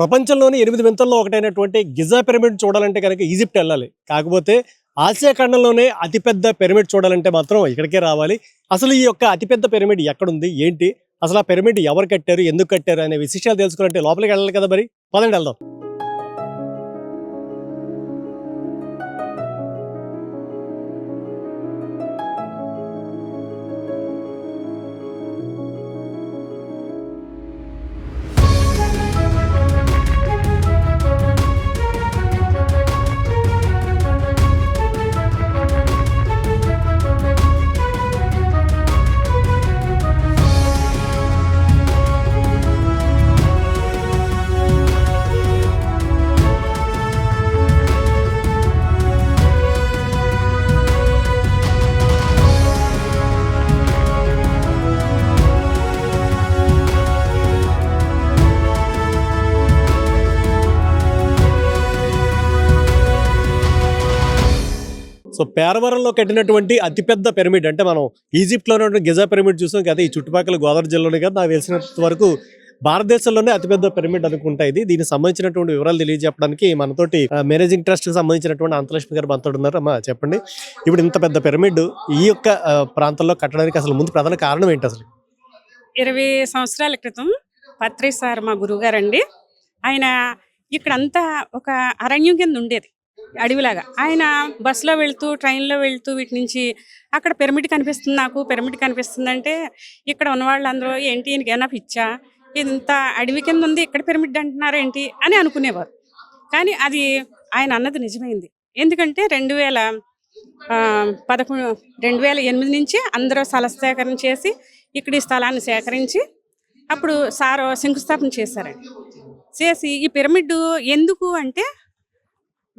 ప్రపంచంలోని ఎనిమిది వింతల్లో ఒకటైనటువంటి Giza pyramid చూడాలంటే కనుక ఈజిప్ట్ వెళ్ళాలి. కాకపోతే ఆసియా ఖండంలోనే అతిపెద్ద పిరమిడ్ చూడాలంటే మాత్రం ఇక్కడికే రావాలి. అసలు ఈ యొక్క అతిపెద్ద పిరమిడ్ ఎక్కడుంది? ఏంటి? అసలు ఆ పిరమిడ్ ఎవరు కట్టారు? ఎందుకు కట్టారు? అనే విశేషాలు తెలుసుకోవాలంటే లోపలికి వెళ్ళాలి కదా మరి? పదండి వెళ్దాం. సో పేరవరంలో కట్టినటువంటి అతిపెద్ద పిరమిడ్ అంటే మనం ఈజిప్ట్లో ఉన్నటువంటి గిజా పిరమిడ్ చూసాం కదా ఈ చుట్టుపక్కల గోదావరి జిల్లాలోనే కదా నాకు తెలిసినంత వరకు భారతదేశంలోనే అతిపెద్ద పిరమిడ్ అనుకుంటా ఇది. దీనికి సంబంధించినటువంటి వివరాలు తెలియజెప్పడానికి మనతోటి మేనేజింగ్ ట్రస్ట్కి సంబంధించినటువంటి అంతలక్ష్మి గారు మనతో ఉన్నారు. అమ్మా చెప్పండి. ఇప్పుడు ఇంత పెద్ద పిరమిడ్ ఈ యొక్క ప్రాంతంలో కట్టడానికి అసలు ముందు ప్రధాన కారణం ఏంటి అసలు? ఇరవై సంవత్సరాల క్రితం పత్రి సార్ మా గురువుగారండి. ఆయన ఇక్కడంతా ఒక అరణ్యం కింద ఉండేది. అడవిలాగా. ఆయన బస్సులో వెళ్తూ ట్రైన్లో వెళ్తూ వీటి నుంచి అక్కడ పిరమిడ్ కనిపిస్తుంది నాకు. పిరమిడ్ కనిపిస్తుంది అంటే ఇక్కడ ఉన్న వాళ్ళందరూ ఏంటి ఈయనకి పిచ్చా? ఇంత అడవి కింద ఉంది ఇక్కడ పిరమిడ్ అంటున్నారేంటి అని అనుకునేవారు. కానీ అది ఆయన అన్నది నిజమైంది. ఎందుకంటే రెండు వేల పదకొండు రెండు వేల ఎనిమిది నుంచి అందరూ స్థల సేకరణ చేసి ఇక్కడ ఈ స్థలాన్ని సేకరించి అప్పుడు సారు శంకుస్థాపన చేశారండి. చేసి ఈ పిరమిడ్ ఎందుకు అంటే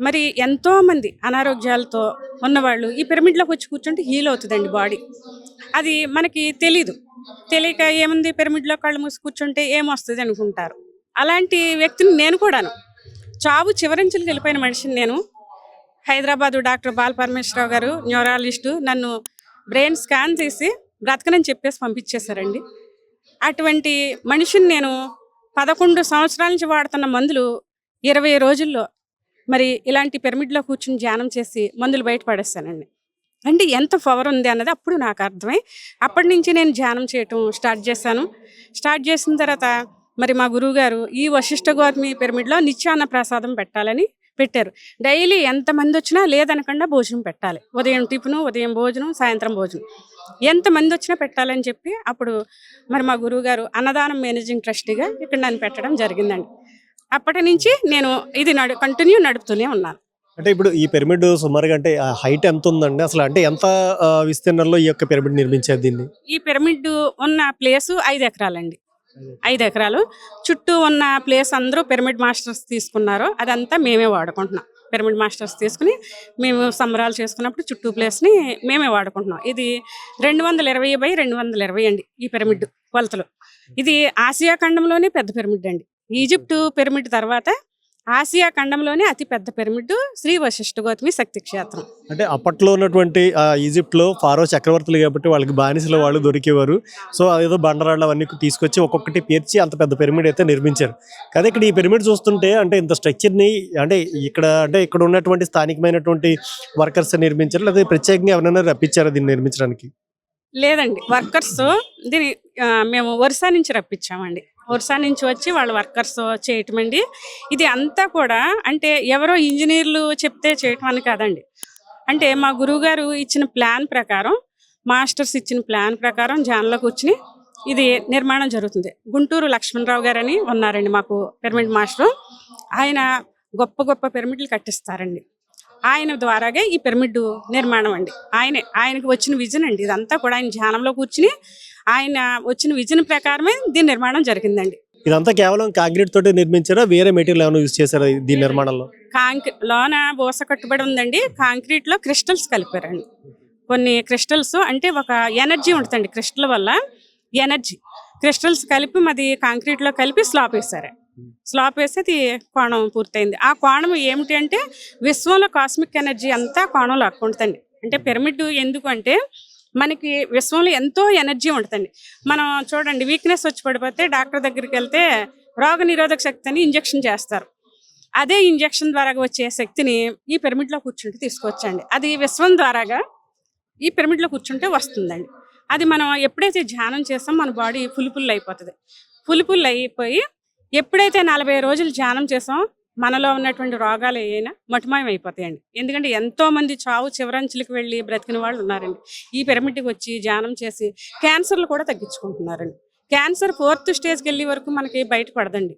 మరి ఎంతోమంది అనారోగ్యాలతో ఉన్నవాళ్ళు ఈ పిరమిడ్లోకి వచ్చి కూర్చుంటే హీల్ అవుతుందండి బాడీ అది మనకి తెలీదు. తెలియక ఏముంది పిరమిడ్లో కళ్ళు మూసి కూర్చుంటే ఏమొస్తుంది అనుకుంటారు. అలాంటి వ్యక్తిని నేను కూడాను. చావు చివరించులకు వెళ్ళిపోయిన మనిషిని నేను. హైదరాబాదు డాక్టర్ బాల పరమేశ్వరరావు గారు న్యూరాలజిస్టు నన్ను బ్రెయిన్ స్కాన్ చేసి బ్రతకనని చెప్పేసి పంపించేశారండి. అటువంటి మనిషిని నేను పదకొండు సంవత్సరాల నుంచి వాడుతున్న మందులు ఇరవై రోజుల్లో మరి ఇలాంటి పిరమిడ్లో కూర్చుని ధ్యానం చేసి మందులు బయట పడేస్తానండి. అంటే ఎంత పవర్ ఉంది అన్నది అప్పుడు నాకు అర్థమై అప్పటి నుంచి నేను ధ్యానం చేయటం స్టార్ట్ చేశాను. స్టార్ట్ చేసిన తర్వాత మరి మా గురువుగారు ఈ వశిష్ఠ గౌతమి పిరమిడ్లో నిత్యాన్న ప్రసాదం పెట్టాలని పెట్టారు. డైలీ ఎంతమంది వచ్చినా లేదనకుండా భోజనం పెట్టాలి. ఉదయం టిఫిను ఉదయం భోజనం సాయంత్రం భోజనం. ఎంతమంది వచ్చినా పెట్టాలని చెప్పి అప్పుడు మరి మా గురువుగారు అన్నదానం మేనేజింగ్ ట్రస్టీగా ఇక్కడ నన్ను పెట్టడం జరిగిందండి. అప్పటి నుంచి నేను ఇది నడు కంటిన్యూ నడుపుతూనే ఉన్నాను. అంటే ఇప్పుడు ఈ పిరమిడ్ సుమారుగా అంటే హైట్ ఎంత ఉందండి? అసలు అంటే ఎంత విస్తీర్ణంలో ఈ యొక్క పిరమిడ్ నిర్మించారు దీన్ని? ఈ పిరమిడ్ ఉన్న ప్లేసు ఐదు ఎకరాలండి. ఐదు ఎకరాలు. చుట్టూ ఉన్న ప్లేస్ అందరూ పిరమిడ్ మాస్టర్స్ తీసుకున్నారు. అదంతా మేమే వాడుకుంటున్నాం. పిరమిడ్ మాస్టర్స్ తీసుకుని మేము సంబరాలు చేసుకున్నప్పుడు చుట్టూ ప్లేస్ని మేమే వాడుకుంటున్నాం. ఇది రెండు వందల ఇరవై బై రెండు వందల ఇరవై అండి ఈ పిరమిడ్ కొలతలు. ఇది ఆసియా ఖండంలోనే పెద్ద పిరమిడ్ అండి. ఈజిప్టు పిరమిడ్ తర్వాత ఆసియా ఖండంలోనే అతి పెద్ద పిరమిడ్ శ్రీ వశిష్ఠ గౌతమి శక్తి క్షేత్రం. అంటే అప్పట్లో ఉన్నటువంటి ఆ, ఈజిప్ట్లో ఫారో చక్రవర్తులు కాబట్టి వాళ్ళకి బానిసలు వాళ్ళు దొరికేవారు. సో అదేదో బండరాళ్ళు అవన్నీ తీసుకొచ్చి ఒక్కొక్కటి పేర్చి అంత పెద్ద పిరమిడ్ అయితే నిర్మించారు. కానీ ఇక్కడ ఈ పిరమిడ్ చూస్తుంటే అంటే ఇంత స్ట్రక్చర్ని అంటే ఇక్కడ అంటే ఇక్కడ ఉన్నటువంటి స్థానికమైనటువంటి వర్కర్స్ నిర్మించారు. లేదా ప్రత్యేకంగా ఎవరైనా రప్పించారా దీన్ని నిర్మించడానికి? లేదండి. వర్కర్స్ దీని మేము ఒరిస్సా నుంచి రప్పించామండి. ఒరిసా నుంచి వచ్చి వాళ్ళ వర్కర్స్ చేయటం అండి ఇది అంతా కూడా అంటే ఎవరో ఇంజనీర్లు చెప్తే చేయటం అని కాదండి. అంటే మా గురువుగారు ఇచ్చిన ప్లాన్ ప్రకారం మాస్టర్స్ ఇచ్చిన ప్లాన్ ప్రకారం జాన్లో కూర్చుని ఇది నిర్మాణం జరుగుతుంది. గుంటూరు లక్ష్మణరావు గారు అని ఉన్నారండి మాకు పిరమిడ్ మాస్టర్. ఆయన గొప్ప గొప్ప పిరమిడ్లు కట్టిస్తారండి. ఆయన ద్వారాగా ఈ పిరమిడ్ నిర్మాణం అండి. ఆయనే ఆయనకు వచ్చిన విజన్ అండి. ఇదంతా కూడా ఆయన ధ్యానంలో కూర్చుని ఆయన వచ్చిన విజన్ ప్రకారమే దీని నిర్మాణం జరిగిందండి. ఇదంతా కేవలం కాంక్రీట్ తోటి నిర్మించారా? వేరే మెటీరియల్ ఏమైనా యూజ్ చేశారా దీని నిర్మాణంలో? కాంక్రీ లోన బోస కట్టుబడి ఉందండి. కాంక్రీట్లో క్రిస్టల్స్ కలిపారండి. కొన్ని క్రిస్టల్స్ అంటే ఒక ఎనర్జీ ఉంటుందండి క్రిస్టల్ వల్ల. ఎనర్జీ. క్రిస్టల్స్ కలిపి మాది కాంక్రీట్లో కలిపి స్లాబ్ వేశారు. స్లాబ్ వేసి అది కోణం పూర్తయింది. ఆ కోణం ఏమిటి అంటే విశ్వంలో కాస్మిక్ ఎనర్జీ అంతా కోణం లాక్కుంటుందండి అంటే పిరమిడ్ ఎందుకు అంటే మనకి విశ్వంలో ఎంతో ఎనర్జీ ఉంటుందండి. మనం చూడండి వీక్నెస్ వచ్చి పడిపోతే డాక్టర్ దగ్గరికి వెళ్తే రోగ నిరోధక శక్తిని ఇంజెక్షన్ చేస్తారు. అదే ఇంజెక్షన్ ద్వారా వచ్చే శక్తిని ఈ పిరమిడ్లో కూర్చుంటే తీసుకొచ్చండి. అది విశ్వం ద్వారాగా ఈ పిరమిడ్లో కూర్చుంటే వస్తుందండి. అది మనం ఎప్పుడైతే ధ్యానం చేస్తాం మన బాడీ ఫుల్ ఫుల్ అయిపోతుంది ఫుల్ ఫుల్ అయిపోయి ఎప్పుడైతే నలభై రోజులు ధ్యానం చేసాం మనలో ఉన్నటువంటి రోగాలు ఏవైనా మటుమాయం అయిపోతాయండి. ఎందుకంటే ఎంతో మంది చావు చివరంచులకు వెళ్ళి బ్రతికిన వాళ్ళు ఉన్నారండి. ఈ పిరమిడ్కి వచ్చి ధ్యానం చేసి క్యాన్సర్లు కూడా తగ్గించుకుంటున్నారండి. క్యాన్సర్ ఫోర్త్ స్టేజ్కి వెళ్ళే వరకు మనకి బయటపడదండి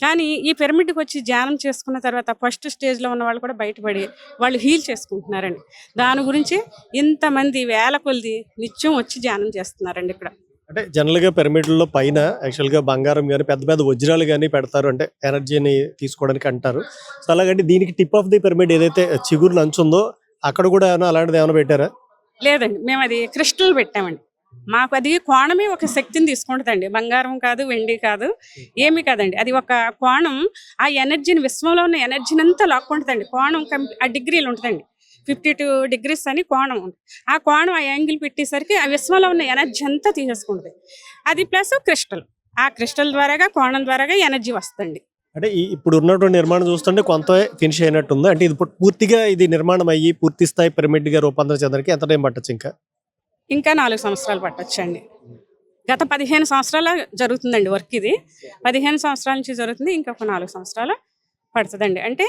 కానీ ఈ పిరమిడ్కి వచ్చి ధ్యానం చేసుకున్న తర్వాత ఫస్ట్ స్టేజ్లో ఉన్న వాళ్ళు కూడా బయటపడి వాళ్ళు హీల్ చేసుకుంటున్నారండి. దాని గురించి ఇంతమంది వేల కొలిది నిత్యం వచ్చి ధ్యానం చేస్తున్నారండి ఇక్కడ. అంటే జనరల్గా పిరమిడ్లో పైన యాక్చువల్గా బంగారం కానీ పెద్ద పెద్ద వజ్రాలు కానీ పెడతారు. అంటే ఎనర్జీని తీసుకోవడానికి అంటారు. సో అలాగంటే దీనికి టిప్ ఆఫ్ ది పిరమిడ్ ఏదైతే చిగురు నంచుందో అక్కడ కూడా ఏమైనా అలాంటిది ఏమైనా పెట్టారా? లేదండి. మేము అది క్రిస్టల్ పెట్టామండి. మాకు అది కోణమే ఒక శక్తిని తీసుకుంటుందండి. బంగారం కాదు వెండి కాదు ఏమీ కాదండి. అది ఒక కోణం ఆ ఎనర్జీని విశ్వంలో ఉన్న ఎనర్జీని అంతా లాక్కుంటుందండి. కోణం ఆ డిగ్రీలు ఉంటుందండి. ఫిఫ్టీ టూ డిగ్రీస్ అని కోణం ఉంది. ఆ కోణం ఆ యాంగిల్ పెట్టేసరికి ఆ విశ్వంలో ఉన్న ఎనర్జీ అంతా తీసేసుకుంటుంది. అది ప్లస్ క్రిస్టల్. ఆ క్రిస్టల్ ద్వారాగా కోణం ద్వారాగా ఎనర్జీ వస్తుంది. అంటే ఇప్పుడు ఉన్నటువంటి నిర్మాణం చూస్తుంటే కొంత ఫినిష్ అయినట్టుంది. అంటే ఇది పూర్తిగా ఇది నిర్మాణం అయ్యి పూర్తి స్థాయి పిరమిడ్గా రూపాంతరం చెందడానికి ఎంత టైం పట్టచ్చు ఇంకా? ఇంకా నాలుగు సంవత్సరాలు పట్టొచ్చండి. గత పదిహేను సంవత్సరాల జరుగుతుందండి వర్క్ ఇది. పదిహేను సంవత్సరాల నుంచి జరుగుతుంది. ఇంకొక నాలుగు సంవత్సరాలు పడుతుందండి. అంటే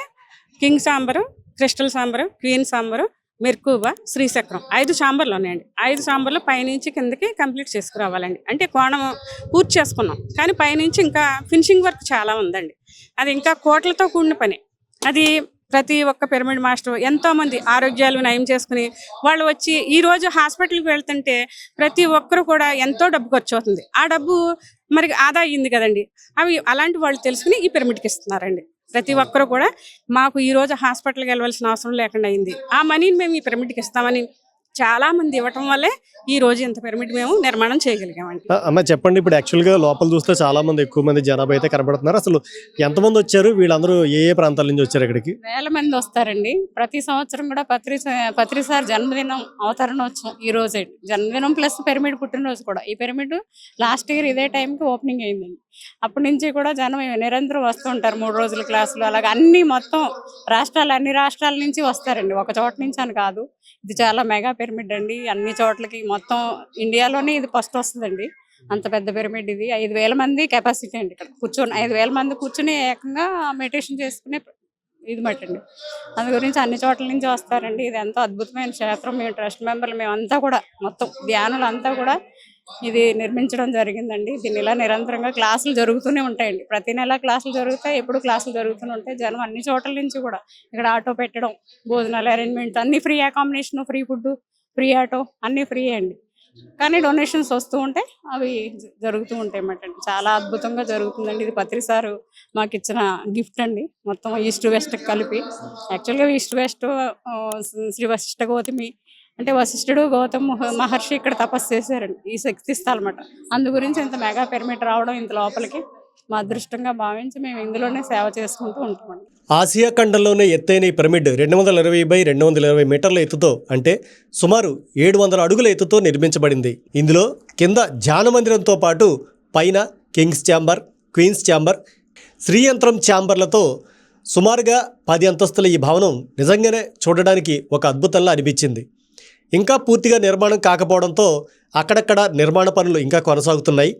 king chamber crystal chamber queen chamber merkaba శ్రీచక్రం ఐదు సాంబార్లు ఉన్నాయండి. ఐదు సాంబార్లు పైనుంచి కిందకి కంప్లీట్ చేసుకురావాలండి. అంటే కోణం పూర్తి చేసుకున్నాం. కానీ పైనుంచి ఇంకా ఫినిషింగ్ వర్క్ చాలా ఉందండి. అది ఇంకా కోట్లతో కూడిన పని. అది ప్రతి ఒక్క పిరమిడ్ మాస్టర్ ఎంతో మంది ఆరోగ్యాలు నయం చేసుకుని వాళ్ళు వచ్చి ఈరోజు హాస్పిటల్కి వెళ్తుంటే ప్రతి ఒక్కరు కూడా ఎంతో డబ్బు ఖర్చు అవుతుంది. ఆ డబ్బు మరి ఆదా అయ్యింది కదండి. అవి అలాంటి వాళ్ళు తెలుసుకుని ఈ పిరమిడ్కి ఇస్తున్నారండి. ప్రతి ఒక్కరు కూడా మాకు ఈ రోజు హాస్పిటల్కి వెళ్ళవలసిన అవసరం లేకుండా అయింది. ఆ మనీని మేము ఈ పిరమిడ్కి ఇస్తామని చాలా మంది ఇవ్వటం వల్లే ఈ రోజు ఇంత పిరమిడ్ మేము నిర్మాణం చేయగలిగామండి. అమ్మ చెప్పండి. ఇప్పుడు యాక్చువల్గా లోపల చూస్తే చాలా మంది ఎక్కువ మంది జనాభా అయితే కనబడుతున్నారు. అసలు ఎంతమంది వచ్చారు? వీళ్ళందరూ ఏ ఏ ప్రాంతాల నుంచి వచ్చారు ఇక్కడికి? వేల మంది వస్తారండి. ప్రతి సంవత్సరం కూడా పత్రి పత్రి సార్ జన్మదినం అవతరణోత్సవం ఈ రోజే. జన్మదినం ప్లస్ పిరమిడ్ పుట్టినరోజు కూడా. ఈ పిరమిడ్ లాస్ట్ ఇయర్ ఇదే టైంకి ఓపెనింగ్ అయిందండి. అప్పటి నుంచి కూడా జనం నిరంతరం వస్తుంటారు మూడు రోజుల క్లాసులు. అలాగే అన్ని మొత్తం రాష్ట్రాలు అన్ని రాష్ట్రాల నుంచి వస్తారండి. ఒక చోట నుంచి అని కాదు. ఇది చాలా మెగా పిరమిడ్ అండి. అన్ని చోట్లకి మొత్తం ఇండియాలోనే ఇది ఫస్ట్ వస్తుందండి. అంత పెద్ద పిరమిడ్ ఇది. ఐదు వేల మంది కెపాసిటీ అండి ఇక్కడ కూర్చొని ఐదు వేల మంది కూర్చుని ఏకంగా మెడిటేషన్ చేసుకునే ఇది మటండి. అందు గురించి అన్ని చోట్ల నుంచి వస్తారండి. ఇది ఎంతో అద్భుతమైన క్షేత్రం. మేము ట్రస్ట్ మెంబర్లు మేమంతా కూడా మొత్తం ధ్యానులు అంతా కూడా ఇది నిర్మించడం జరిగిందండి. దీని ఇలా నిరంతరంగా క్లాసులు జరుగుతూనే ఉంటాయండి. ప్రతి నెల క్లాసులు జరుగుతాయి ఎప్పుడు క్లాసులు జరుగుతూనే ఉంటాయి. జనం అన్ని చోట్ల నుంచి కూడా ఇక్కడ ఆటో పెట్టడం భోజనాలు అరేంజ్మెంట్ అన్ని free accommodation free food free auto అన్ని ఫ్రీ అండి. కానీ డొనేషన్స్ వస్తూ ఉంటాయి అవి జరుగుతూ ఉంటాయి అన్నమాట చాలా అద్భుతంగా జరుగుతుందండి. ఇది పత్రి సారు మాకు ఇచ్చిన గిఫ్ట్ అండి. మొత్తం ఈస్ట్ వెస్ట్ కలిపి. యాక్చువల్గా ఈస్ట్ వెస్ట్ శ్రీ వశిష్ఠ గౌతమి అంటే వశిష్ఠుడు గౌతమ్ మహర్షి ఇక్కడ తపస్సు చేశారండి ఈ శక్తి స్థలమాట. అందు గురించి ఇంత మెగా పిరమిడ్ రావడం ఇంత లోపలికి మా అదృష్టంగా భావించి మేము ఇందులోనే సేవ చేసుకుంటూ ఉంటామండి. ఆసియా ఖండంలోనే ఎత్తైన ఈ పిరమిడ్ రెండు వందల ఇరవై బై రెండు వందల ఇరవై మీటర్ల ఎత్తుతో అంటే సుమారు ఏడు వందల అడుగుల ఎత్తుతో నిర్మించబడింది. ఇందులో కింద ధ్యాన మందిరంతో పాటు పైన కింగ్స్ ఛాంబర్ క్వీన్స్ ఛాంబర్ శ్రీయంత్రం ఛాంబర్లతో సుమారుగా పది అంతస్తుల ఈ భవనం నిజంగానే చూడడానికి ఒక అద్భుతంలా అనిపించింది. ఇంకా పూర్తిగా నిర్మాణం కాకపోవడంతో అక్కడక్కడ నిర్మాణ పనులు ఇంకా కొనసాగుతున్నాయి.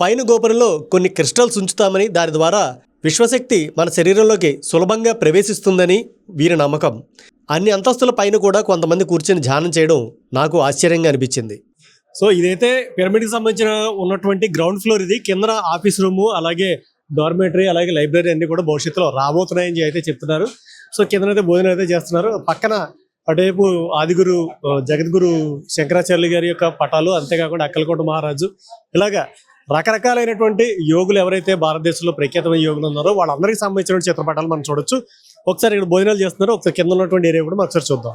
పైన గోపురంలో కొన్ని క్రిస్టల్స్ ఉంచుతామని దాని ద్వారా విశ్వశక్తి మన శరీరంలోకి సులభంగా ప్రవేశిస్తుందని వీరి నమ్మకం. అన్ని అంతస్తుల పైన కూడా కొంతమంది కూర్చొని ధ్యానం చేయడం నాకు ఆశ్చర్యంగా అనిపించింది. సో ఇదైతే పిరమిడ్కి సంబంధించిన ఉన్నటువంటి గ్రౌండ్ ఫ్లోర్ ఇది. కింద ఆఫీస్ రూము అలాగే డార్మేటరీ అలాగే లైబ్రరీ అన్ని కూడా భవిష్యత్తులో రాబోతున్నాయని అయితే చెప్తున్నారు. సో కిందనైతే భోజనం అయితే చేస్తున్నారు. పక్కన అటువైపు ఆదిగురు జగద్గురు శంకరాచార్యులు గారి యొక్క పటాలు అంతేకాకుండా అక్కలకోట మహారాజు. ఇలాగా రకరకాలైనటువంటి యోగులు ఎవరైతే భారతదేశంలో ప్రఖ్యాతమైన యోగులు ఉన్నారో వాళ్ళందరికీ సంబంధించిన చిత్రపటాలు మనం చూడొచ్చు. ఒకసారి ఇక్కడ భోజనాలు చేస్తున్నారు. ఒకసారి కింద ఉన్నటువంటి ఏరియా కూడా మనం ఒకసారి చూద్దాం.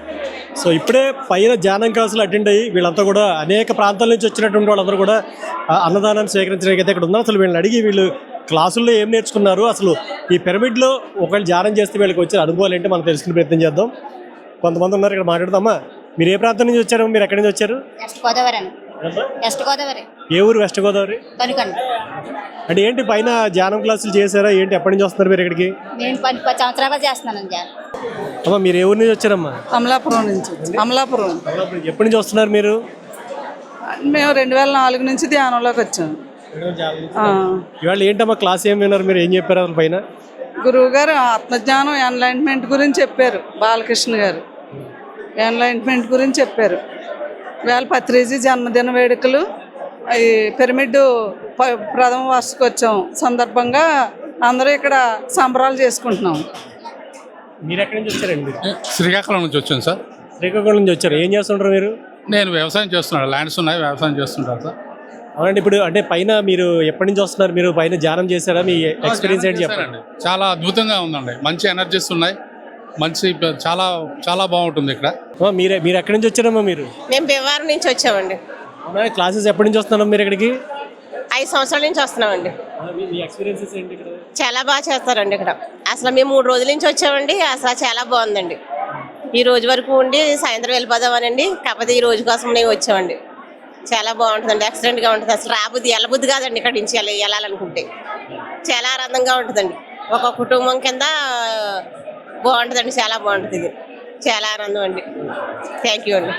సో ఇప్పుడే పైన ధ్యానం క్లాసులు అటెండ్ అయ్యి వీళ్ళంతా కూడా అనేక ప్రాంతాల నుంచి వచ్చినటువంటి వాళ్ళందరూ కూడా ఆ, అన్నదానాన్ని స్వీకరించడానికి అయితే ఇక్కడ ఉన్నారు. అసలు వీళ్ళని అడిగి వీళ్ళు క్లాసుల్లో ఏం నేర్చుకున్నారు? అసలు ఈ పిరమిడ్లో ఒకళ్ళు ధ్యానం చేస్తే వీళ్ళకి వచ్చిన అనుభవాలు ఏంటో? మనం తెలుసుకునే ప్రయత్నం చేద్దాం. కొంతమంది ఉన్నారు ఇక్కడ మాట్లాడదామా? మీరు ఏ ప్రాంతం నుంచి వచ్చారు? మీరు ఎక్కడి నుంచి వచ్చారు? వెస్ట్ గోదావరి ఏ ఊరు వెస్ట్ గోదావరి? అంటే ఏంటి పైన ధ్యానం క్లాసులు చేశారా? ఏంటి ఎప్పటి నుంచి వస్తున్నారు మీరు ఇక్కడికి? నేను పది పది సంవత్సరాలుగా చేస్తున్నానండి జాన్. అమ్మా మీరు ఊరు నుంచి వచ్చారమ్మా? అమలాపురం నుంచి అమలాపురం. ఎప్పటి నుంచి వస్తున్నారు మీరు? మేము రెండు వేల నాలుగు నుంచి ధ్యానంలోకి వచ్చాము. ఇవాళ ఏంటమ్మా క్లాస్ ఏం విన్నారు మీరు? ఏం చెప్పారు అసలు పైన? గురువు గారు ఆత్మజ్ఞానం ఎన్లైన్మెంట్ గురించి చెప్పారు బాలకృష్ణ గారు. ఎన్లైన్మెంట్ గురించి చెప్పారు. వేళ పత్రిజీ జన్మదిన వేడుకలు ఈ పిరమిడ్ ప్రథమ వార్షికోత్సవం సందర్భంగా అందరూ ఇక్కడ సంబరాలు చేసుకుంటున్నాం. మీరు ఎక్కడి నుంచి వచ్చారండి? శ్రీకాకుళం నుంచి వచ్చాను సార్. శ్రీకాకుళం నుంచి వచ్చారు. ఏం చేస్తుంటారు మీరు? నేను వ్యవసాయం చేస్తున్నాను. ల్యాండ్స్ ఉన్నాయి వ్యవసాయం చేస్తుంటాను సార్. అవునండి ఇప్పుడు అంటే పైన మీరు ఎప్పటి నుంచి వస్తున్నారు? మీరు పైన ధ్యానం చేశారా? మీ ఎక్స్పీరియన్స్ ఏంటి చెప్పండి. చాలా అద్భుతంగా ఉందండి. మంచి ఎనర్జీస్ ఉన్నాయి. మంచి చాలా చాలా బాగుంటుంది ఇక్కడ. మీరే మీరు ఎక్కడి నుంచి వచ్చారమ్మా మీరు? మేము భీమవరం నుంచి వచ్చామండి. క్లాసెస్ ఎప్పటి నుంచి వస్తున్నారు మీరు ఇక్కడికి? ఐదు సంవత్సరాల నుంచి వస్తున్నామండి. చాలా బాగా చేస్తారండి ఇక్కడ. అసలు మేము మూడు రోజుల నుంచి వచ్చామండి. అసలు చాలా బాగుందండి. ఈ రోజు వరకు ఉండి సాయంత్రం వెళ్ళిపోదామనండి. కాకపోతే ఈ రోజు కోసం మేము వచ్చామండి. చాలా బాగుంటుందండి. ఎక్సలెంట్గా ఉంటుంది. అసలు రాబుద్ది వెళ్ళబుద్ది కాదండి ఇక్కడ నుంచి వెళ్ళి వెళ్ళాలనుకుంటే. చాలా ఆనందంగా ఉంటుందండి. ఒక కుటుంబం కింద బాగుంటుందండి. చాలా బాగుంటుంది ఇది. చాలా ఆనందం అండి. థ్యాంక్ యూ అండి.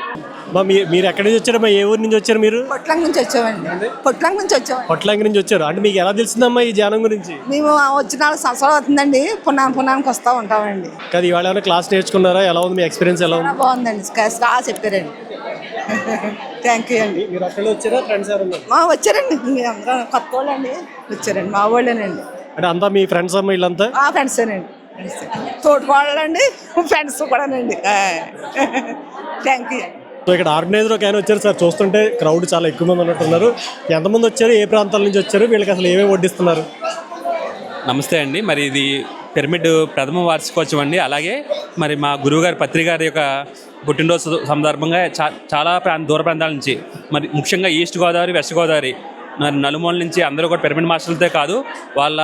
మీ- మీరు ఎక్కడి నుంచి వచ్చారమ్మా ఏ ఊరు నుంచి వచ్చారు మీరు? పొట్లంగి నుంచి వచ్చామండి. పొట్లంగి నుంచి వచ్చామండి. పొట్లంగి నుంచి వచ్చారు. అంటే మీకు ఎలా తెలిసిందమ్మా ఈ ధ్యానం గురించి? మేము వచ్చి నాలుగు సంవత్సరాలు అవుతుందండి. పునాం పునానికి వస్తూ ఉంటామండి. కాదు ఇవాళ ఏమైనా క్లాస్ నేర్చుకున్నారా? ఎలా ఉంది? మీ ఎక్స్పీరియన్స్ ఎలా ఉంది? బాగుందండి. బాగా చెప్పారండి. థ్యాంక్ యూ అండి. మీరు ఒక్కళ్ళు వచ్చారా? ఫ్రెండ్స్ ఎవరు మా వచ్చారండి. మీ అందరూ కొత్త వాళ్ళండి. వచ్చారండి. మా వాళ్ళేనండి. అంటే అంతా మీ ఫ్రెండ్స్ అమ్మ వీళ్ళంతా? మా ఫ్రెండ్సేనండి తోటి వాళ్ళండి. ఫ్రెండ్స్ కూడానండి. థ్యాంక్ యూ సో ఇక్కడ ఆర్గనైజర్ ఒక ఆయన వచ్చారు సార్. చూస్తుంటే క్రౌడ్ చాలా ఎక్కువ మంది ఉన్నట్టున్నారు. ఎంతమంది వచ్చారు? ఏ ప్రాంతాల నుంచి వచ్చారు? వీళ్ళకి అసలు ఏమేమి వడ్డిస్తున్నారు? నమస్తే అండి. మరి ఇది పిరమిడ్ ప్రథమ వార్షికోత్సవం అండి. అలాగే మరి మా గురువుగారి పత్రిక గారి యొక్క పుట్టినరోజు సందర్భంగా చా చాలా ప్రాంత దూర ప్రాంతాల నుంచి మరి ముఖ్యంగా ఈస్ట్ గోదావరి వెస్ట్ గోదావరి మరి నలుమూల నుంచి అందరూ కూడా పిరమిడ్ మాస్టర్లతో కాదు వాళ్ళ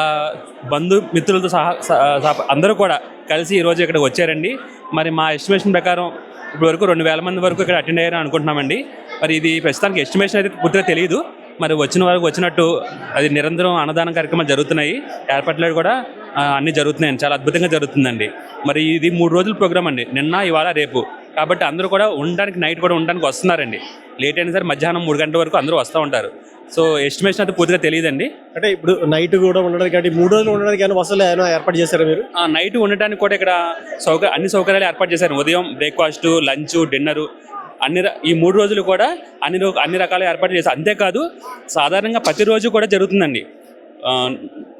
బంధు మిత్రులతో సహా సహా- అందరూ కూడా కలిసి ఈరోజు ఇక్కడికి వచ్చారండి. మరి మా ఎస్టిమేషన్ ప్రకారం ఇప్పుడు వరకు రెండు వేల మంది వరకు ఇక్కడ అటెండ్ అయ్యారని అనుకుంటున్నామండి. మరి ఇది ప్రస్తుతానికి ఎస్టిమేషన్ అయితే పూర్తిగా తెలియదు మరి వచ్చిన వరకు వచ్చినట్టు అది నిరంతరం అన్నదాన కార్యక్రమాలు జరుగుతున్నాయి. ఏర్పాట్లు కూడా అన్నీ జరుగుతున్నాయండి చాలా అద్భుతంగా జరుగుతుందండి. మరి ఇది మూడు రోజుల ప్రోగ్రామ్ అండి. నిన్న ఇవాళ రేపు. కాబట్టి అందరూ కూడా ఉండడానికి నైట్ కూడా ఉండడానికి వస్తున్నారండి. లేట్ అయినా సరే మధ్యాహ్నం మూడు గంటల వరకు అందరూ వస్తూ ఉంటారు. సో ఎస్టిమేషన్ అయితే పూర్తిగా తెలియదండి. అంటే ఇప్పుడు నైట్ కూడా ఉండడానికి అంటే మూడు రోజులు ఉండడానికి ఏమైనా వసతులు ఏమైనా ఏర్పాటు చేశారా మీరు? ఆ నైట్ ఉండటానికి కూడా ఇక్కడ సౌక అన్ని సౌకర్యాలు ఏర్పాటు చేశారు. ఉదయం బ్రేక్ఫాస్ట్ లంచ్ డిన్నరు అన్ని ఈ మూడు రోజులు కూడా అన్ని అన్ని రకాల ఏర్పాటు చేశారు. అంతేకాదు సాధారణంగా ప్రతిరోజు కూడా జరుగుతుందండి.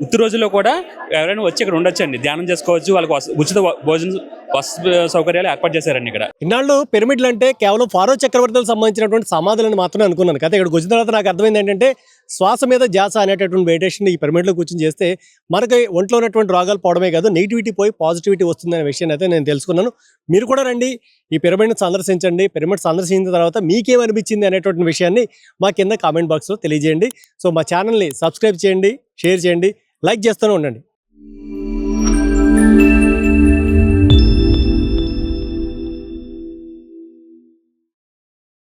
ఉత్తి రోజుల్లో కూడా ఎవరైనా వచ్చి ఇక్కడ ఉండొచ్చండి. ధ్యానం చేసుకోవచ్చు. వాళ్ళకి ఉచిత భోజన బస్ సౌకర్యాలు ఏర్పాటు చేశారండి ఇక్కడ. ఇన్నాళ్ళు పిరమిడ్లు అంటే కేవలం ఫారో చక్రవర్తులకు సంబంధించినటువంటి సమాధులను మాత్రమే అనుకున్నాను. కదా ఇక్కడ వచ్చిన తర్వాత నాకు అర్థమైంది ఏంటంటే శ్వాస మీద జాస అనేటటువంటి మెడిటేషన్ ఈ పిరమిడ్లో కూర్చొని చేస్తే మనకి ఒంట్లో ఉన్నటువంటి రోగాలు పోవడమే కాదు నెగిటివిటీ పోయి పాజిటివిటీ వస్తుందనే విషయాన్ని అయితే నేను తెలుసుకున్నాను. మీరు కూడా రండి ఈ పిరమిడ్ని సందర్శించండి. పిరమిడ్ సందర్శించిన తర్వాత మీకేమనిపించింది అనేటువంటి విషయాన్ని మా కింద కామెంట్ బాక్స్లో తెలియజేయండి. సో మా ఛానల్ని సబ్స్క్రైబ్ చేయండి షేర్ చేయండి లైక్ చేస్తూనే ఉండండి.